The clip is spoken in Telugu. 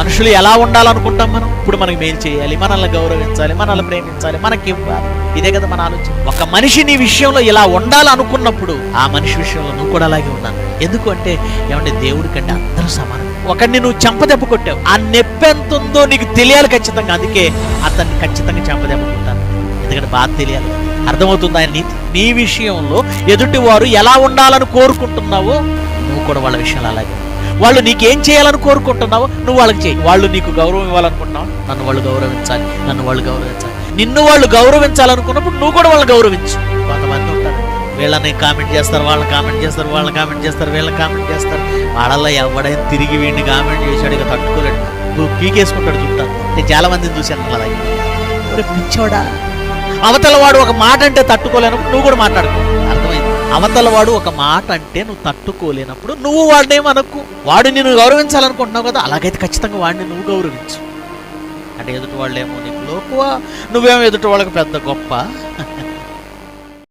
మనుషులు ఎలా ఉండాలనుకుంటాం మనం? ఇప్పుడు మనకి మేలు చేయాలి మనల్ని గౌరవించాలి మనల్ని ప్రేమించాలి మనకి ఇవ్వాలి. ఇదే కదా మన ఆలోచన. ఒక మనిషి నీ విషయంలో ఇలా ఉండాలనుకున్నప్పుడు ఆ మనిషి విషయంలో నువ్వు కూడా అలాగే ఉన్నాను ఎందుకు అంటే ఏమంటే దేవుడి కంటే అందరూ సమానం. ఒకడిని నువ్వు చెంపదెబ్బ కొట్టావు. ఆ నొప్పి ఎంత ఉందో నీకు తెలియాలి ఖచ్చితంగా. అందుకే అతన్ని ఖచ్చితంగా చెంపదెబ్బ కొట్టాను ఎందుకంటే బాధ తెలియాలి. అర్థమవుతుంది ఆయన నీ విషయంలో ఎదుటి వారు ఎలా ఉండాలని కోరుకుంటున్నావో నువ్వు కూడా వాళ్ళ విషయాలు అలాగే వాళ్ళు నీకేం చేయాలని కోరుకుంటున్నావో నువ్వు వాళ్ళకి చేయి. వాళ్ళు నీకు గౌరవం ఇవ్వాలనుకుంటున్నావు? నన్ను వాళ్ళు గౌరవించాలి. నన్ను వాళ్ళు గౌరవించాలి. నిన్ను వాళ్ళు గౌరవించాలనుకున్నప్పుడు నువ్వు కూడా వాళ్ళు గౌరవించు. కొంతమంది ఉంటారు వీళ్ళని కామెంట్ చేస్తారు వాళ్ళని కామెంట్ చేస్తారు వాళ్ళని కామెంట్ చేస్తారు వీళ్ళని కామెంట్ చేస్తారు. వాళ్ళల్లో ఎవడైనా తిరిగి వీడిని కామెంట్ చేశాడు ఇక తట్టుకోలేడు. నువ్వు పీకేసుకుంటాడు చుట్టాను నేను చాలా మందిని చూశాను అలాగే పిచ్చోడా. అవతల వాడు ఒక మాట అంటే తట్టుకోలేనప్పుడు నువ్వు కూడా మాట్లాడుకో. అర్థమైంది అవతల వాడు ఒక మాట అంటే నువ్వు తట్టుకోలేనప్పుడు నువ్వు వాడినేమనకు? వాడు నిన్ను గౌరవించాలనుకుంటున్నావు కదా అలాగైతే ఖచ్చితంగా వాడిని నువ్వు గౌరవించు. అంటే ఎదుటి వాళ్ళేమో నీకు లోకువ నువ్వేమో ఎదుటి వాళ్ళకి పెద్ద గొప్ప.